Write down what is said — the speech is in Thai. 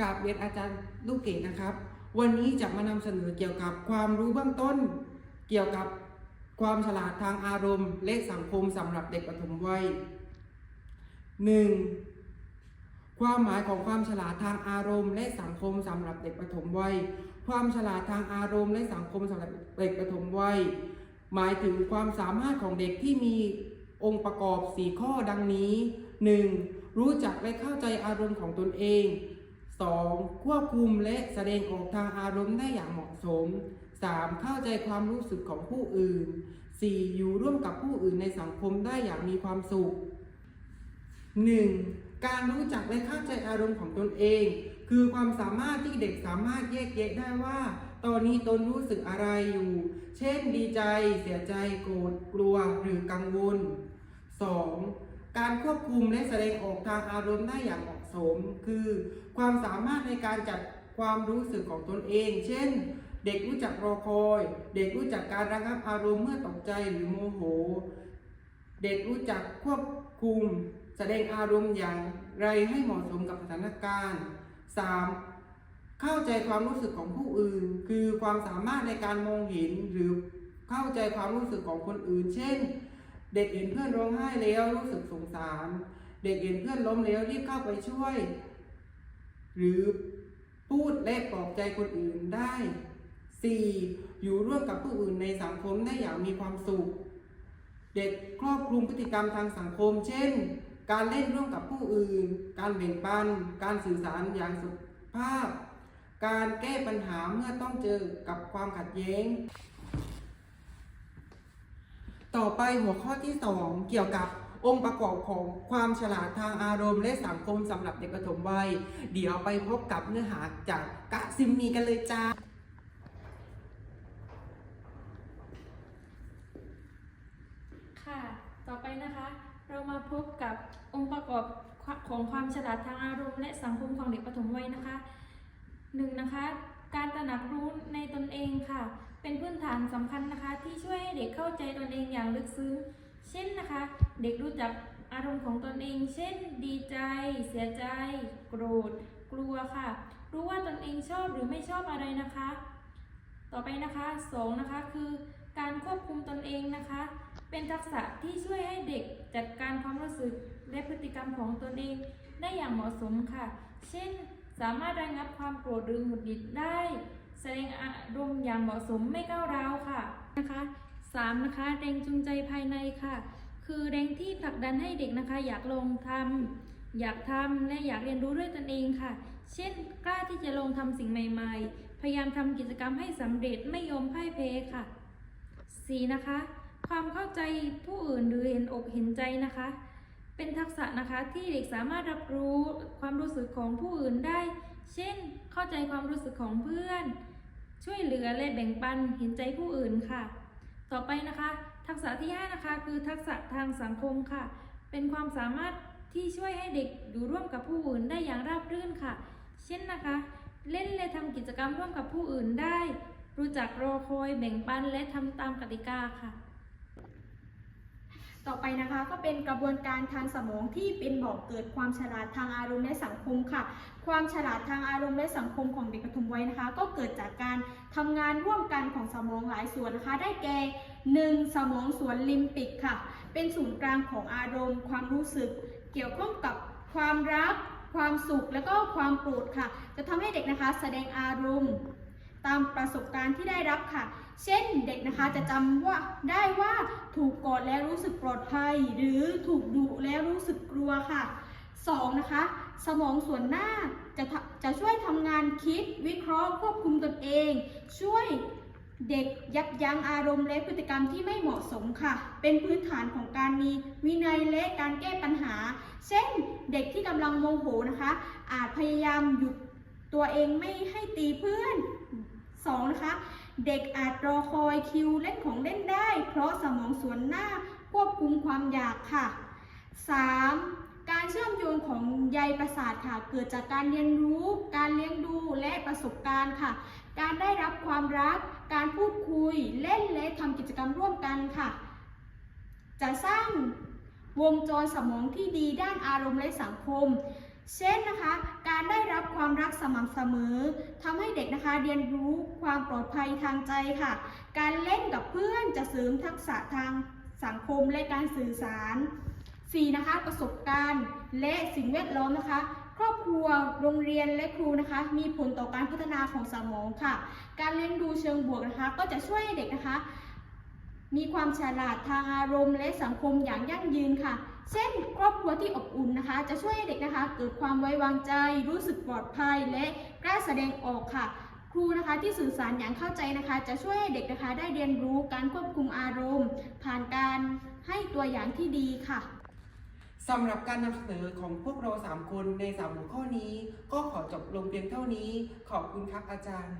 กับเรียนอาจารย์ลูกเกดนะครับ วันนี้จะมานำเสนอเกี่ยวกับความรู้เบื้องต้น เกี่ยวกับความฉลาดทางอารมณ์ และสังคมสำหรับเด็กปฐมวัย 1. ความหมายของความฉลาดทางอารมณ์และสังคมสำหรับเด็กปฐมวัย ความฉลาดทางอารมณ์และสังคมสำหรับเด็กปฐมวัย หมายถึงความสามารถของเด็กที่มีองค์ประกอบ 4 ข้อดังนี้ 1. รู้จักและเข้าใจอารมณ์ของตนเอง 2. ควบคุมและแสดงออกทางอารมณ์ได้อย่างเหมาะสม 3. เข้าใจความรู้สึกของผู้อื่น 4. อยู่ร่วมกับผู้อื่นในสังคมได้อย่างมีความสุข 1. การรู้จักและเข้าใจอารมณ์ของตนเอง คือความสามารถที่เด็กสามารถแยกแยะได้ว่า ตอนนี้ตนรู้สึกอะไรอยู่ เช่น ดีใจ เสียใจ โกรธ กลัว หรือกังวล 2. การควบคุมและแสดงออกทางอารมณ์ได้อย่างเหมาะ สม คือความสามารถในการจัดความรู้สึกของตนเอง เช่น เด็กรู้จักรอคอย เด็กรู้จักการระงับอารมณ์เมื่อตกใจหรือโมโห เด็กรู้จักควบคุม แสดงอารมณ์อย่างไรให้เหมาะสมกับสถานการณ์ 3. เข้าใจความรู้สึกของผู้อื่น คือความสามารถในการมองเห็นหรือเข้าใจความรู้สึกของคนอื่น เช่น เด็กเห็นเพื่อนร้องไห้แล้วรู้สึกสงสาร เด็กเห็นเพื่อนล้มแล้วรีบเข้าไปช่วย หรือพูดและปลอบใจคนอื่นได้ 4. อยู่ร่วมกับผู้อื่นในสังคมได้อย่างมีความสุข เด็กครอบคลุมพฤติกรรมทางสังคม เช่น การเล่นร่วมกับผู้อื่น การแบ่งปัน การสื่อสารอย่างสุภาพ การแก้ปัญหาเมื่อต้องเจอกับความขัดแย้ง ต่อไปหัวข้อที่ 2 เกี่ยวกับ องค์ประกอบของความฉลาดทางอารมณ์และสังคมสำหรับเด็กปฐมวัย เดี๋ยวไปพบกับเนื้อหาจากกะซิมมีกันเลยจ้าค่ะ ต่อไปนะคะ เรามาพบกับองค์ประกอบของความฉลาดทางอารมณ์ และสังคมของเด็กปฐมวัยนะคะหนึ่งนะคะ การตระหนักรู้ในตนเองค่ะ เป็นพื้นฐานสำคัญนะคะ ที่ช่วยให้เด็กเข้าใจตนเองอย่างลึกซึ้ง เช่นนะคะ เด็กรู้จักอารมณ์ของตนเอง เช่น ดีใจ เสียใจ โกรธ กลัวค่ะ รู้ว่าตนเองชอบหรือไม่ชอบอะไรนะคะ ต่อไปนะคะสองนะคะคือการควบคุมตนเองนะคะ เป็นทักษะที่ช่วยให้เด็กจัดการความรู้สึกและพฤติกรรมของตนเองได้อย่างเหมาะสมค่ะ เช่น สามารถระงับความโกรธหรือหงุดหงิดได้ แสดงอารมณ์อย่างเหมาะสมไม่ก้าวร้าวค่ะนะคะ สามนะคะแรงจูงใจภายในค่ะ คือแรงที่ผลักดันให้เด็กนะคะ อยากลงทำอยากทำและอยากเรียนรู้ด้วยตนเองค่ะ เช่น กล้าที่จะลงทำสิ่งใหม่ ๆ พยายามทำกิจกรรมให้สำเร็จไม่ยอมพ่ายแพ้ค่ะ 4. นะคะ ความเข้าใจผู้อื่นหรือเห็นอกเห็นใจนะคะ เป็นทักษะนะคะที่เด็กสามารถรับรู้ความรู้สึกของผู้อื่นได้ เช่น เข้าใจความรู้สึกของเพื่อน ช่วยเหลือและแบ่งปันเห็นใจผู้อื่นค่ะ ต่อไปนะคะ ทักษะที่ 5 นะคะ คือทักษะทางสังคมค่ะ เป็นความสามารถที่ช่วยให้เด็กอยู่ร่วมกับผู้อื่นได้อย่างราบรื่นค่ะ เช่นนะคะ เล่นและทำกิจกรรมร่วมกับผู้อื่นได้ รู้จักรอคอยแบ่งปันและทำตามกติกาค่ะ ต่อไปนะคะก็เป็นกระบวนการทางสมองที่เป็นบอกเกิดความฉลาดทางอารมณ์และสังคมค่ะ ความฉลาดทางอารมณ์และสังคมของเด็กปฐมวัยนะคะ ก็เกิดจากการทำงานร่วมกันของสมองหลายส่วนนะคะ ได้แก่ 1. สมองส่วนลิมปิกค่ะ เป็นศูนย์กลางของอารมณ์ ความรู้สึก เกี่ยวข้องกับความรัก ความสุขและก็ความโกรธค่ะ จะทำให้เด็กนะคะแสดงอารมณ์ ตามประสบการณ์ที่ได้รับค่ะ เช่นเด็กนะคะจะจำว่าได้ว่าถูกกอดแล้วรู้สึกปลอดภัย หรือถูกดุแล้วรู้สึกกลัวค่ะ 2. นะคะ สมองส่วนหน้าจะจะช่วยทำงานคิดวิเคราะห์ควบคุมตนเอง ช่วยเด็กยับยั้งอารมณ์และพฤติกรรมที่ไม่เหมาะสมค่ะ เป็นพื้นฐานของการมีวินัยและการแก้ปัญหา เช่น เด็กที่กำลังโมโหนะคะ อาจพยายามหยุดตัวเองไม่ให้ตีเพื่อน 2. นะคะ เด็กอาจรอคอยคิวเล่นของเล่นได้ เพราะสมองส่วนหน้าควบคุมความอยากค่ะ 3. การเชื่อมโยงของใยประสาทค่ะ เกิดจากการเรียนรู้ การเลี้ยงดูและประสบการณ์ค่ะ การได้รับความรัก การพูดคุย เล่นและทำกิจกรรมร่วมกันค่ะ จะสร้างวงจรสมองที่ดีด้านอารมณ์และสังคม เช่นนะคะ การได้รับความรักสม่ำเสมอทำให้เด็กนะคะเรียนรู้ความปลอดภัยทางใจค่ะ การเล่นกับเพื่อนจะเสริมทักษะทางสังคมและการสื่อสาร 4. นะคะประสบการณ์และสิ่งแวดล้อมนะคะ ครอบครัวโรงเรียนและครูนะคะ มีผลต่อการพัฒนาของสมองค่ะ การเลี้ยงดูเชิงบวกนะคะ ก็จะช่วยให้เด็กนะคะ มีความฉลาดทางอารมณ์และสังคมอย่างยั่งยืนค่ะ เช่น ครอบครัวที่อบอุ่นนะคะ จะช่วยให้เด็กนะคะ เกิดความไว้วางใจ รู้สึกปลอดภัยและกล้าแสดงออกค่ะ ครูนะคะที่สื่อสารอย่างเข้าใจนะคะ จะช่วยให้เด็กนะคะ ได้เรียนรู้การควบคุมอารมณ์ ผ่านการให้ตัวอย่างที่ดีค่ะสำหรับการนำเสนอของพวกเรา 3 คนใน3หัวข้อนี้ ก็ขอจบลงเพียงเท่านี้ ขอบคุณครับอาจารย์